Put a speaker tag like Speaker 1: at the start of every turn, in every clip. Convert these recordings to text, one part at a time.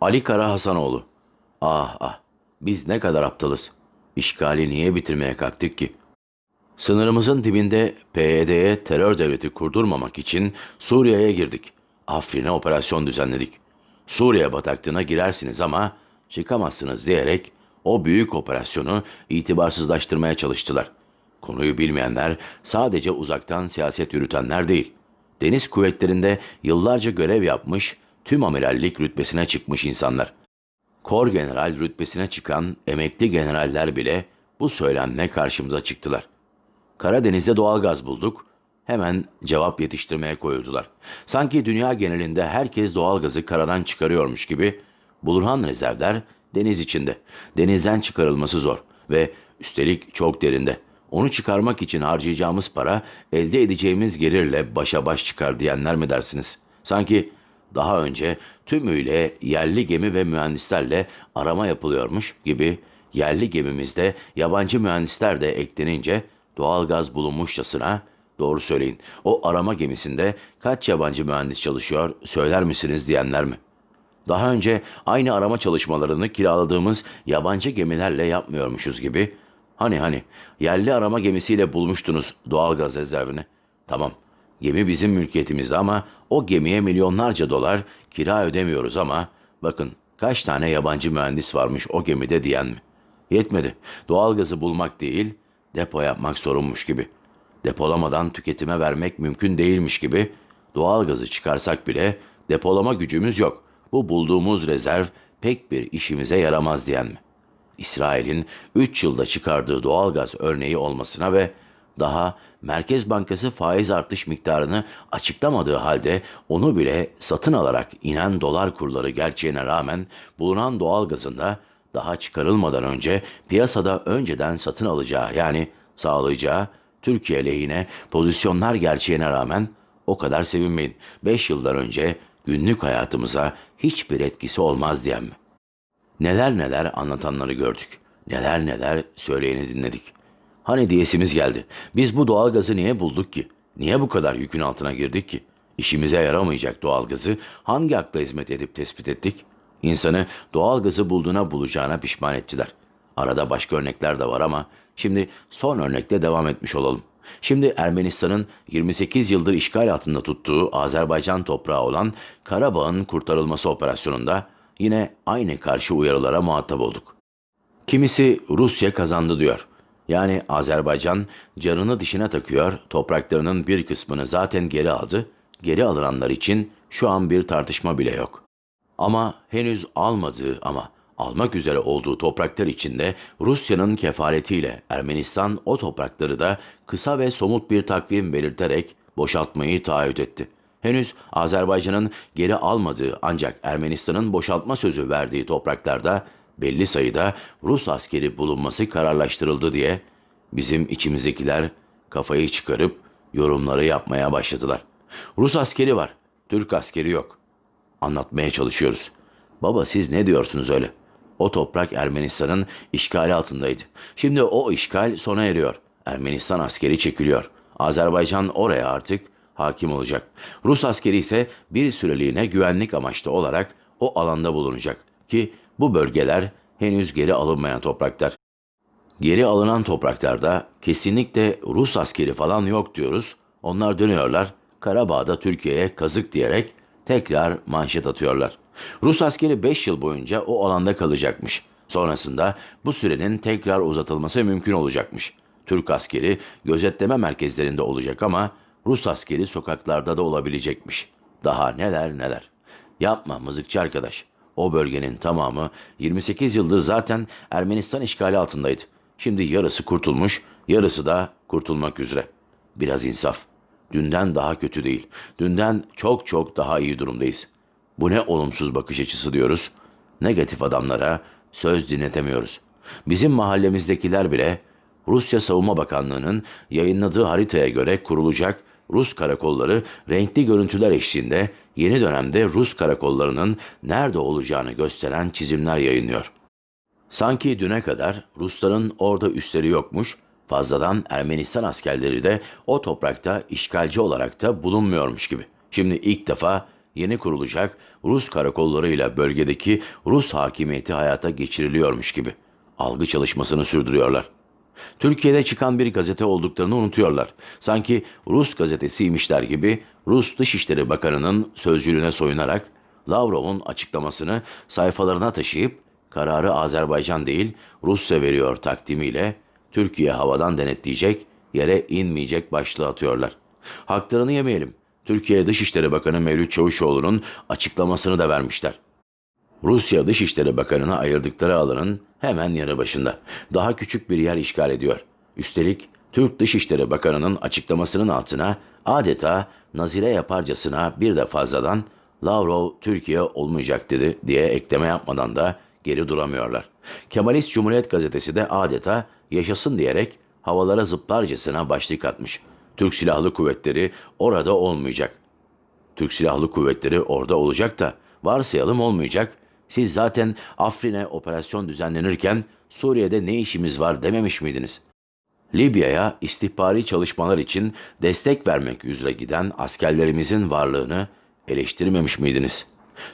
Speaker 1: Ali Kara Hasanoğlu. Ah ah, biz ne kadar aptalız. İşgali niye bitirmeye kalktık ki? Sınırımızın dibinde PYD'ye terör devleti kurdurmamak için Suriye'ye girdik. Afrin'e operasyon düzenledik. Suriye bataklığına girersiniz ama çıkamazsınız diyerek o büyük operasyonu itibarsızlaştırmaya çalıştılar. Konuyu bilmeyenler sadece uzaktan siyaset yürütenler değil. Deniz kuvvetlerinde yıllarca görev yapmış, tüm amirallik rütbesine çıkmış insanlar. Kor general rütbesine çıkan emekli generaller bile bu söylemle karşımıza çıktılar. Karadeniz'de doğalgaz bulduk. Hemen cevap yetiştirmeye koyuldular. Sanki dünya genelinde herkes doğalgazı karadan çıkarıyormuş gibi bulunan rezervler deniz içinde. Denizden çıkarılması zor ve üstelik çok derinde. Onu çıkarmak için harcayacağımız para elde edeceğimiz gelirle başa baş çıkar diyenler mi dersiniz? Sanki daha önce tümüyle yerli gemi ve mühendislerle arama yapılıyormuş gibi yerli gemimizde yabancı mühendisler de eklenince doğalgaz bulunmuşçasına doğru söyleyin. O arama gemisinde kaç yabancı mühendis çalışıyor söyler misiniz diyenler mi? Daha önce aynı arama çalışmalarını kiraladığımız yabancı gemilerle yapmıyormuşuz gibi. Hani hani yerli arama gemisiyle bulmuştunuz doğalgaz rezervini. Tamam gemi bizim mülkiyetimizde ama o gemiye milyonlarca dolar kira ödemiyoruz ama bakın kaç tane yabancı mühendis varmış o gemide diyen mi? Yetmedi. Doğalgazı bulmak değil, depo yapmak sorunmuş gibi. Depolamadan tüketime vermek mümkün değilmiş gibi doğalgazı çıkarsak bile depolama gücümüz yok. Bu bulduğumuz rezerv pek bir işimize yaramaz diyen mi? İsrail'in 3 yılda çıkardığı doğalgaz örneği olmasına ve daha Merkez Bankası faiz artış miktarını açıklamadığı halde onu bile satın alarak inen dolar kurları gerçeğine rağmen bulunan doğalgazın da daha çıkarılmadan önce piyasada önceden satın alacağı yani sağlayacağı Türkiye lehine pozisyonlar gerçeğine rağmen o kadar sevinmeyin. 5 yıldan önce günlük hayatımıza hiçbir etkisi olmaz diyen mi? Neler neler anlatanları gördük. Neler neler söyleyeni dinledik. Hani diyesimiz geldi. Biz bu doğalgazı niye bulduk ki? Niye bu kadar yükün altına girdik ki? İşimize yaramayacak doğalgazı hangi akla hizmet edip tespit ettik? İnsanı doğalgazı bulduğuna bulacağına pişman ettiler. Arada başka örnekler de var ama şimdi son örnekle devam etmiş olalım. Şimdi Ermenistan'ın 28 yıldır işgal altında tuttuğu Azerbaycan toprağı olan Karabağ'ın kurtarılması operasyonunda yine aynı karşı uyarılara muhatap olduk. Kimisi Rusya kazandı diyor. Yani Azerbaycan canını dişine takıyor, topraklarının bir kısmını zaten geri aldı. Geri alınanlar için şu an bir tartışma bile yok. Ama henüz almadığı ama almak üzere olduğu topraklar içinde Rusya'nın kefaretiyle Ermenistan o toprakları da kısa ve somut bir takvim belirterek boşaltmayı taahhüt etti. Henüz Azerbaycan'ın geri almadığı ancak Ermenistan'ın boşaltma sözü verdiği topraklarda belli sayıda Rus askeri bulunması kararlaştırıldı diye bizim içimizdekiler kafayı çıkarıp yorumları yapmaya başladılar. Rus askeri var, Türk askeri yok. Anlatmaya çalışıyoruz. Baba siz ne diyorsunuz öyle? O toprak Ermenistan'ın işgali altındaydı. Şimdi o işgal sona eriyor. Ermenistan askeri çekiliyor. Azerbaycan oraya artık hakim olacak. Rus askeri ise bir süreliğine güvenlik amaçlı olarak o alanda bulunacak ki bu bölgeler henüz geri alınmayan topraklar. Geri alınan topraklarda kesinlikle Rus askeri falan yok diyoruz. Onlar dönüyorlar. Karabağ'da Türkiye'ye kazık diyerek tekrar manşet atıyorlar. Rus askeri 5 yıl boyunca o alanda kalacakmış. Sonrasında bu sürenin tekrar uzatılması mümkün olacakmış. Türk askeri gözetleme merkezlerinde olacak ama Rus askeri sokaklarda da olabilecekmiş. Daha neler neler. Yapma mızıkçı arkadaş. O bölgenin tamamı 28 yıldır zaten Ermenistan işgali altındaydı. Şimdi yarısı kurtulmuş, yarısı da kurtulmak üzere. Biraz insaf. Dünden daha kötü değil. Dünden çok çok daha iyi durumdayız. Bu ne olumsuz bakış açısı diyoruz. Negatif adamlara söz dinletemiyoruz. Bizim mahallemizdekiler bile Rusya Savunma Bakanlığı'nın yayınladığı haritaya göre kurulacak Rus karakolları renkli görüntüler eşliğinde yeni dönemde Rus karakollarının nerede olacağını gösteren çizimler yayınlıyor. Sanki düne kadar Rusların orada üsleri yokmuş, fazladan Ermenistan askerleri de o toprakta işgalci olarak da bulunmuyormuş gibi. Şimdi ilk defa yeni kurulacak Rus karakollarıyla bölgedeki Rus hakimiyeti hayata geçiriliyormuş gibi algı çalışmasını sürdürüyorlar. Türkiye'de çıkan bir gazete olduklarını unutuyorlar. Sanki Rus gazetesiymişler gibi Rus Dışişleri Bakanı'nın sözcülüğüne soyunarak Lavrov'un açıklamasını sayfalarına taşıyıp kararı Azerbaycan değil Rusya veriyor takdimiyle Türkiye havadan denetleyecek, yere inmeyecek başlığı atıyorlar. Haklarını yemeyelim. Türkiye Dışişleri Bakanı Mevlüt Çavuşoğlu'nun açıklamasını da vermişler. Rusya Dışişleri Bakanı'na ayırdıkları alanın hemen yanı başında. Daha küçük bir yer işgal ediyor. Üstelik Türk Dışişleri Bakanı'nın açıklamasının altına adeta nazire yaparcasına bir de fazladan Lavrov Türkiye olmayacak dedi diye ekleme yapmadan da geri duramıyorlar. Kemalist Cumhuriyet Gazetesi de adeta yaşasın diyerek havalara zıplarcasına başlık atmış. Türk Silahlı Kuvvetleri orada olmayacak. Türk Silahlı Kuvvetleri orada olacak da varsayalım olmayacak. Siz zaten Afrin'e operasyon düzenlenirken Suriye'de ne işimiz var dememiş miydiniz? Libya'ya istihbari çalışmalar için destek vermek üzere giden askerlerimizin varlığını eleştirmemiş miydiniz?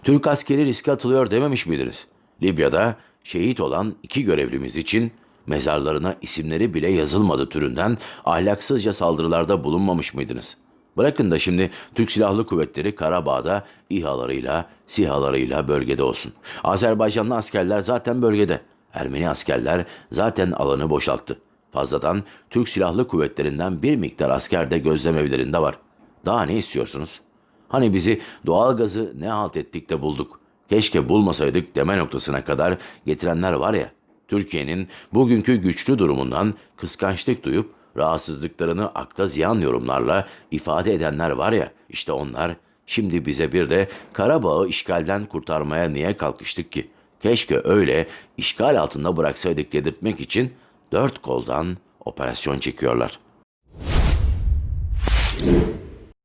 Speaker 1: Türk askeri riske atılıyor dememiş miydiniz? Libya'da şehit olan iki görevlimiz için mezarlarına isimleri bile yazılmadı türünden ahlaksızca saldırılarda bulunmamış mıydınız? Bırakın da şimdi Türk Silahlı Kuvvetleri Karabağ'da İHA'larıyla, SİHA'larıyla bölgede olsun. Azerbaycanlı askerler zaten bölgede. Ermeni askerler zaten alanı boşalttı. Fazladan Türk Silahlı Kuvvetlerinden bir miktar asker de gözlem evlerinde var. Daha ne istiyorsunuz? Hani bizi doğalgazı ne halt ettik de bulduk. Keşke bulmasaydık deme noktasına kadar getirenler var ya. Türkiye'nin bugünkü güçlü durumundan kıskançlık duyup rahatsızlıklarını akta ziyan yorumlarla ifade edenler var ya, işte onlar şimdi bize bir de Karabağ'ı işgalden kurtarmaya niye kalkıştık ki? Keşke öyle işgal altında bıraksaydık dedirtmek için dört koldan operasyon çekiyorlar.''